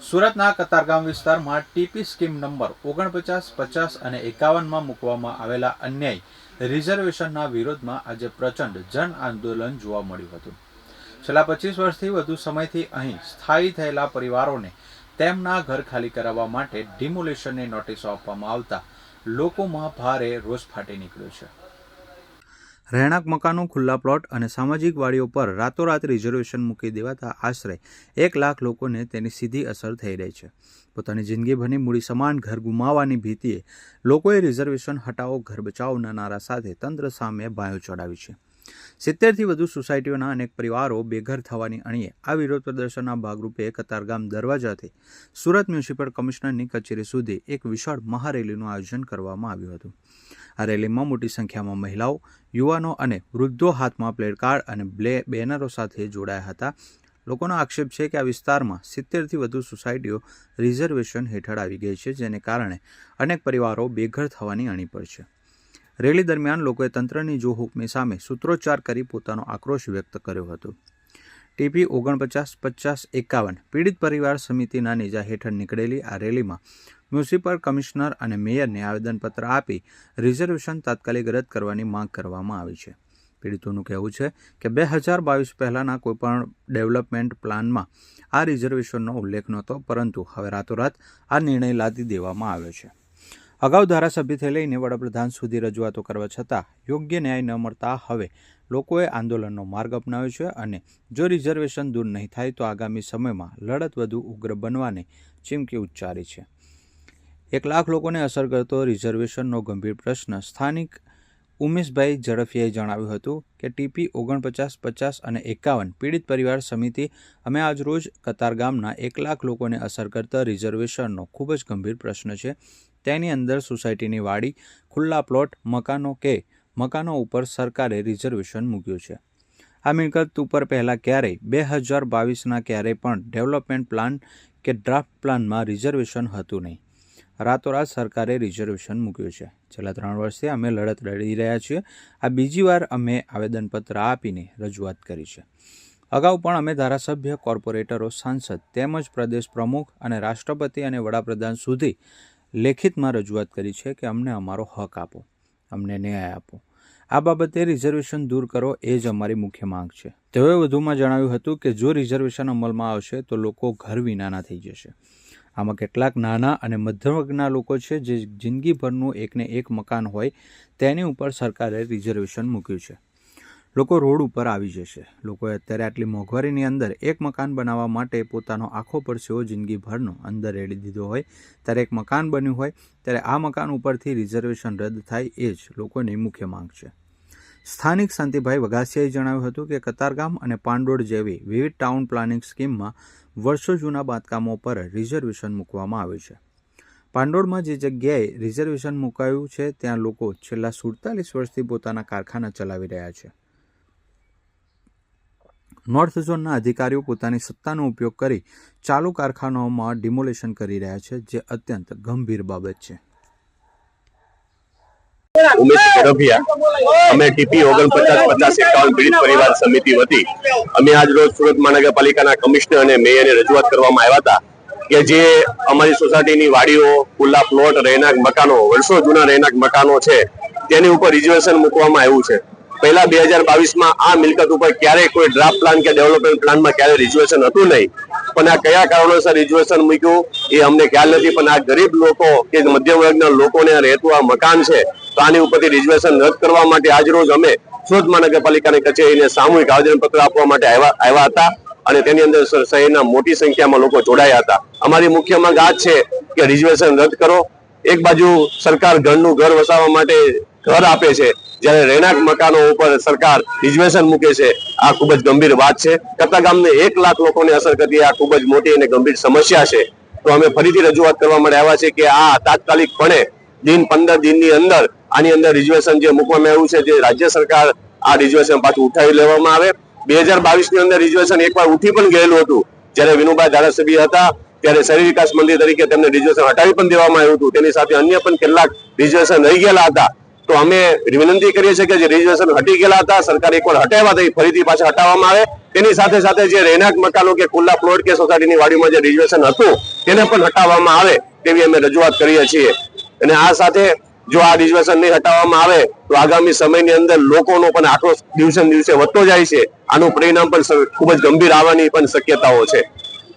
સુરતના કતારગામ વિસ્તારમાં TP scheme number ઓગણપચાસ, પચાસ અને એકાવનમાં મૂકવામાં આવેલા અન્યાય રિઝર્વેશનના વિરોધમાં આજે પ્રચંડ જન આંદોલન જોવા મળ્યું હતું. છેલ્લા પચીસ વર્ષથી વધુ સમયથી અહીં સ્થાયી થયેલા પરિવારોને તેમના ઘર ખાલી કરાવવા માટે ડિમોલેશનની નોટિસો આપવામાં આવતા લોકોમાં ભારે રોષ ફાટી નીકળ્યો છે. રહેણાંક મકાનો, ખુલ્લા પ્લોટ અને સામાજિક વાડીઓ પર રાતોરાત રિઝર્વેશન મૂકી દેવાતા આશરે એક લાખ લોકોને તેની સીધી અસર થઈ રહી છે. પોતાની જિંદગીભરની મૂડી સમાન ઘર ગુમાવવાની ભીતિએ લોકોએ રિઝર્વેશન હટાવો, ઘર બચાવના નારા સાથે તંત્ર સામે બાયો ચડાવી છે. સિત્તેરથી વધુ સોસાયટીઓના અનેક પરિવારો બેઘર થવાની અણીએ આ વિરોધ પ્રદર્શનના ભાગરૂપે કતારગામ દરવાજાથી સુરત મ્યુનિસિપલ કમિશનરની કચેરી સુધી એક વિશાળ મહારેલીનું આયોજન કરવામાં આવ્યું હતું. આ રેલીમાં મોટી સંખ્યામાં મહિલાઓ, યુવાનો અને વૃદ્ધો હાથમાં પ્લેડકાર્ડ અને બ્લે બેનરો સાથે જોડાયા હતા. લોકોનો આક્ષેપ છે કે આ વિસ્તારમાં સિત્તેરથી વધુ સોસાયટીઓ રિઝર્વેશન હેઠળ આવી ગઈ છે, જેને કારણે અનેક પરિવારો બેઘર થવાની અણી પર છે. રેલી દરમિયાન લોકોએ તંત્રની જો હુકમી સામે સૂત્રોચ્ચાર કરી પોતાનો આક્રોશ વ્યક્ત કર્યો હતો. ટીપી ઓગણપચાસ પચાસ એકાવન, પીડિત પરિવાર સમિતિના નેજા હેઠળ નીકળેલી આ રેલીમાં મ્યુનિસિપલ કમિશનર અને મેયરને આવેદનપત્ર આપી રિઝર્વેશન તાત્કાલિક રદ કરવાની માંગ કરવામાં આવી છે. પીડિતોનું કહેવું છે કે બે હજાર બાવીસ પહેલાંના કોઈપણ ડેવલપમેન્ટ પ્લાનમાં આ રિઝર્વેશનનો ઉલ્લેખ નહોતો, પરંતુ હવે રાતોરાત આ નિર્ણય લાદી દેવામાં આવ્યો છે. અગાઉ ધારાસભ્યથી લઈને વડાપ્રધાન સુધી રજૂઆતો કરવા છતાં યોગ્ય ન્યાય ન મળતા હવે લોકોએ આંદોલનનો માર્ગ અપનાવ્યો છે અને જો રિઝર્વેશન દૂર નહીં થાય તો આગામી સમયમાં લડત વધુ ઉગ્ર બનવાની ચીમકી ઉચ્ચારી છે. એક લાખ લોકોને અસર કરતો રિઝર્વેશનનો ગંભીર પ્રશ્ન. સ્થાનિક ઉમેશભાઈ ઝડફિયાએ જણાવ્યું હતું કે ટીપી ઓગણપચાસ, પચાસ અને એકાવન પીડિત પરિવાર સમિતિ અમે આજરોજ કતારગામના એક લાખ લોકોને અસર કરતા રિઝર્વેશનનો ખૂબ જ ગંભીર પ્રશ્ન છે. તેની અંદર સોસાયટીની વાડી, ખુલ્લા પ્લોટ, મકાનો કે મકાનો ઉપર સરકારે રિઝર્વેશન મૂક્યું છે. આ મિલકત ઉપર પહેલાં ક્યારેય, બે હજાર બાવીસના ક્યારેય પણ ડેવલપમેન્ટ પ્લાન કે ડ્રાફ્ટ પ્લાનમાં રિઝર્વેશન હતું નહીં. રાતોરાત સરકારે રિઝર્વેશન મૂક્યું છે. છેલ્લા ત્રણ વર્ષથી અમે લડત લડી રહ્યા છીએ. આ બીજી વાર અમે આવેદનપત્ર આપીને રજૂઆત કરી છે. અગાઉ પણ અમે ધારાસભ્ય, કોર્પોરેટરો, સાંસદ તેમજ પ્રદેશ પ્રમુખ અને રાષ્ટ્રપતિ અને વડાપ્રધાન સુધી લેખિતમાં રજૂઆત કરી છે કે અમને અમારો હક આપો, અમને ન્યાય આપો. આ બાબતે રિઝર્વેશન દૂર કરો એ જ અમારી મુખ્ય માંગ છે. તેઓએ વધુમાં જણાવ્યું હતું કે જો રિઝર્વેશન અમલમાં આવશે તો લોકો ઘર વિનાના થઈ જશે. આમાં કેટલાક નાના અને મધ્યમ વર્ગના લોકો છે જે જિંદગીભરનું એકને એક મકાન હોય તેની ઉપર સરકારે રિઝર્વેશન મૂક્યું છે. લોકો રોડ ઉપર આવી જશે. લોકોએ અત્યારે આટલી મોંઘવારીની અંદર એક મકાન બનાવવા માટે પોતાનો આખો પરસેવો જિંદગીભરનો અંદર રેડી દીધો હોય, ત્યારે એક મકાન બન્યું હોય, ત્યારે આ મકાન ઉપરથી રિઝર્વેશન રદ થાય એ જ લોકોની મુખ્ય માંગ છે. સ્થાનિક શાંતિભાઈ વઘાસિયાએ જણાવ્યું હતું કે કતારગામ અને પાંડોળ જેવી વિવિધ ટાઉન પ્લાનિંગ સ્કીમમાં વર્ષો જૂના બાંધકામો પર રિઝર્વેશન મૂકવામાં આવ્યું છે. પાંડોળમાં જે જગ્યાએ રિઝર્વેશન મુકાયું છે, ત્યાં લોકો છેલ્લા સુડતાલીસ વર્ષથી પોતાના કારખાના ચલાવી રહ્યા છે. નોર્થ ઝોનના અધિકારીઓ પોતાની સત્તાનો ઉપયોગ કરી ચાલુ કારખાનાઓમાં ડિમોલેશન કરી રહ્યા છે, જે અત્યંત ગંભીર બાબત છે. ઉમેશ ઝડફિયા અમે ટીપી ઓગણપચાસ પચાસ એકાવન પીડિત પરિવાર સમિતિ વતી અમે આજ રોજ સુરત મહાનગરપાલિકાના કમિશનર અને મેયરને રજૂઆત કરવામાં આવ્યા હતા કે જે અમારી સોસાયટીની વાડીઓ ખુલ્લા પ્લોટ રહેણાંક મકાનો વર્ષો જૂના રહેણાંક મકાનો છે તેની ઉપર રિઝર્વેશન મૂકવામાં આવ્યું છે. પહેલા બે હજાર બાવીસમાં આ મિલકત ઉપર ક્યારેય કોઈ ડ્રાફ્ટ પ્લાન કે ડેવલપમેન્ટ પ્લાનમાં ક્યારેય રિઝર્વેશન હતું નહીં. પણ આ કયા કારણોસર રિઝર્વેશન મૂક્યું એ અમને ખ્યાલ નથી પણ આ ગરીબ લોકો કે મધ્યમ વર્ગના લોકોને રહેતું આ મકાન છે તો આની ઉપરથી રિઝર્વેશન રદ કરવા માટે આજરોજ અમે સુરત મહાનગરપાલિકાની કચેરીને સામૂહિક આવેદનપત્ર આપવા માટે આવ્યા હતા અને તેની અંદર શહેરના મોટી સંખ્યામાં લોકો જોડાયા હતા. અમારી મુખ્ય માંગ આ છે કે રિઝર્વેશન રદ કરો. એક બાજુ સરકાર ઘરનું ઘર વસાવવા માટે ઘર આપે છે. જ્યારે રહેણાંક મકાનો ઉપર સરકાર રિઝર્વેશન મૂકે છે. આ ખૂબ જ ગંભીર વાત છે. કરતા ગામને એક લાખ લોકોને અસર કરતી આ ખૂબ જ મોટી અને ગંભીર સમસ્યા છે. તો અમે ફરીથી રજૂઆત કરવા માટે આવ્યા છે કે આ તાત્કાલિકપણે દિન પંદર દિનની અંદર આની અંદર રિઝર્વેશન જે મૂકવામાં આવ્યું છે, જે રાજ્ય સરકાર આ રિઝર્વેશન પાછું ઉઠાવી લેવામાં આવે. બે હજાર બાવીસની અંદર રિઝર્વેશન એકવાર ઉઠી પણ ગયેલું હતું. જ્યારે વિનુભાઈ ધારાસભ્ય હતા, ત્યારે શહેરી વિકાસ મંત્રી તરીકે તેમને રિઝર્વેશન હટાવી પણ દેવામાં આવ્યું હતું. તેની સાથે અન્ય પણ કેટલાક રિઝર્વેશન રહી ગયેલા હતા. તો અમે વિનંતી કરીએ છીએ કે જે રિઝર્વેશન હટી ગયેલા હતા, સરકાર એકવાર હટાવ્યા હતા ફરીથી પાછા હટાવવામાં આવે. તેની સાથે સાથે જે રહેણાંક મકાનો કે ખુલ્લા પ્લોટ કે સોસાયટીની વાડીમાં જે રિઝર્વેશન હતું, તેને પણ હટાવવામાં આવે તેવી અમે રજૂઆત કરીએ છીએ. અને આ સાથે જો આ રિઝર્વેશન નહીં હટાવવામાં આવે, તો આગામી સમયની અંદર લોકોનો પણ આક્રોશ દિવસે દિવસે વધતો જાય છે. આનું પરિણામ પણ ખૂબ જ ગંભીર આવવાની પણ શક્યતાઓ છે.